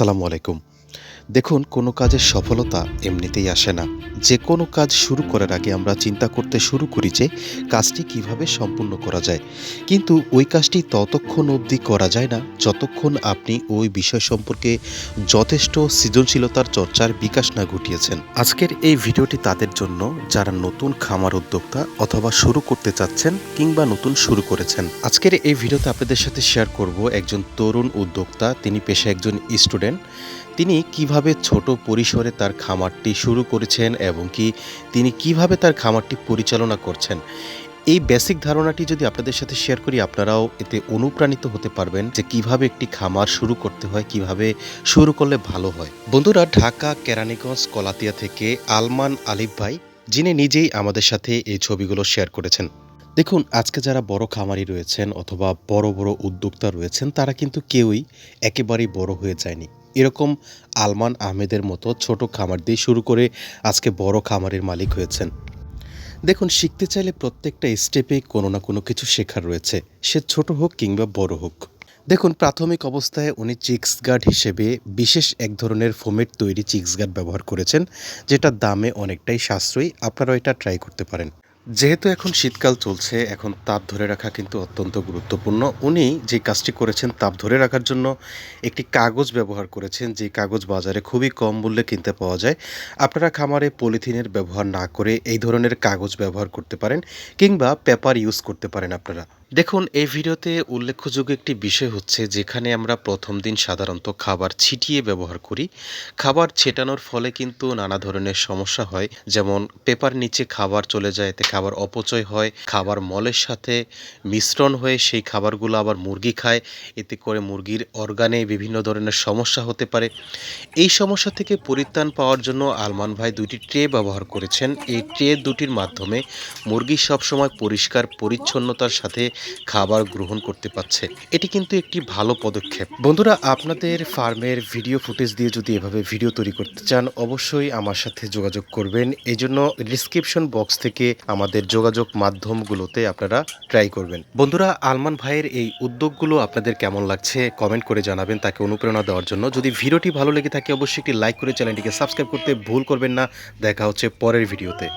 আসসালামু আলাইকুম। দেখুন, কোনো কাজের সফলতা এমনিতেই আসে না। যে কোনো কাজ শুরু করার আগে আমরা চিন্তা করতে শুরু করি যে, কাজটি কীভাবে সম্পূর্ণ করা যায়। কিন্তু ওই কাজটি ততক্ষণ অবধি করা যায় না, যতক্ষণ আপনি ওই বিষয় সম্পর্কে যথেষ্ট সৃজনশীলতার চর্চার বিকাশ না ঘটিয়েছেন। আজকের এই ভিডিওটি তাদের জন্য যারা নতুন খামার উদ্যোক্তা অথবা শুরু করতে চাচ্ছেন কিংবা নতুন শুরু করেছেন। আজকের এই ভিডিওতে আপনাদের সাথে শেয়ার করব একজন তরুণ উদ্যোক্তা, তিনি পেশায় একজন স্টুডেন্ট। তিনি কীভাবে ছোট পরিসরে তার খামারটি শুরু করেছেন এবং কি তিনি কীভাবে তার খামারটি পরিচালনা করছেন? এই বেসিক ধারণাটি যদি আপনাদের সাথে শেয়ার করি, আপনারাও এতে অনুপ্রাণিত হতে পারবেন যে কীভাবে একটি খামার শুরু করতে হয়, কীভাবে শুরু করলে ভালো হয়। বন্ধুরা, ঢাকা, কেরানীগঞ্জ, কলাতিয়া থেকে আলমান আলিফ ভাই, যিনি নিজেই আমাদের সাথে এই ছবিগুলো শেয়ার করেছেন। দেখুন, আজকে যারা বড় খামারি রয়েছেন অথবা বড় বড় উদ্যোক্তা রয়েছেন, তারা কিন্তু কেউই একেবারেই বড় হয়ে যায়নি। এরকম আলমান আহমেদের মতো ছোট খামার দিয়ে শুরু করে আজকে বড় খামারের মালিক হয়েছেন। দেখুন, শিখতে চাইলে প্রত্যেকটা স্টেপে কোনো না কোনো কিছু শেখার রয়েছে। সে ছোট হোক কিংবা বড় হোক। দেখুন, প্রাথমিক অবস্থায় উনি চিক্স গার্ড হিসেবে বিশেষ এক ধরনের ফোমের তৈরি চিক্স গার্ড ব্যবহার করেছেন যেটা দামে অনেকটাই সাশ্রয়ী। আপনারাও এটা ট্রাই করতে পারেন। যেহেতু এখন শীতকাল চলছে, এখন তাপ ধরে রাখা কিন্তু অত্যন্ত গুরুত্বপূর্ণ। উনি যে কাজটি করেছেন তাপ ধরে রাখার জন্য একটি কাগজ ব্যবহার করেছেন, যে কাগজ বাজারে খুবই কম মূল্যে কিনতে পাওয়া যায়। আপনারা খামারে পলিথিনের ব্যবহার না করে এই ধরনের কাগজ ব্যবহার করতে পারেন কিংবা পেপার ইউজ করতে পারেন আপনারা। দেখুন, এই ভিডিওতে উল্লেখযোগ্য একটি বিষয় হচ্ছে যেখানে আমরা প্রথম দিন সাধারণত খাবার ছিটিয়ে ব্যবহার করি। খাবার ছেটানোর ফলে কিন্তু নানা ধরনের সমস্যা হয়, যেমন পেপার নিচে খাবার চলে যায়, এতে খাবার অপচয় হয়, খাবার মলের সাথে মিশ্রণ হয়ে সেই খাবারগুলো আবার মুরগি খায়, এতে করে মুরগির অর্গানে বিভিন্ন ধরনের সমস্যা হতে পারে। এই সমস্যা থেকে পরিত্রাণ পাওয়ার জন্য আলমান ভাই দুটি ট্রে ব্যবহার করেছেন। এই ট্রে দুটির মাধ্যমে মুরগি সবসময় পরিষ্কার, পরিচ্ছন্নতার সাথে খাবার গ্রহণ করতে পারছে। এটি কিন্তু একটি ভালো পদক্ষেপ। বন্ধুরা, আপনাদের ফার্মের ভিডিও ফুটেজ দিয়ে যদি এভাবে ভিডিও তৈরি করতে চান, অবশ্যই আমার সাথে যোগাযোগ করবেন। এই জন্য ডিসক্রিপশন বক্স থেকে আমাদের যোগাযোগ মাধ্যমগুলোতে আপনারা ট্রাই করবেন। বন্ধুরা, আলমান ভাইয়ের এই উদ্যোগগুলো আপনাদের কেমন লাগছে কমেন্ট করে জানাবেন, তাকে অনুপ্রেরণা দেওয়ার জন্য। যদি ভিডিওটি ভালো লেগে থাকে, অবশ্যই একটি লাইক করে চ্যানেলটিকে সাবস্ক্রাইব করতে ভুল করবেন না। দেখা হচ্ছে পরের ভিডিওতে।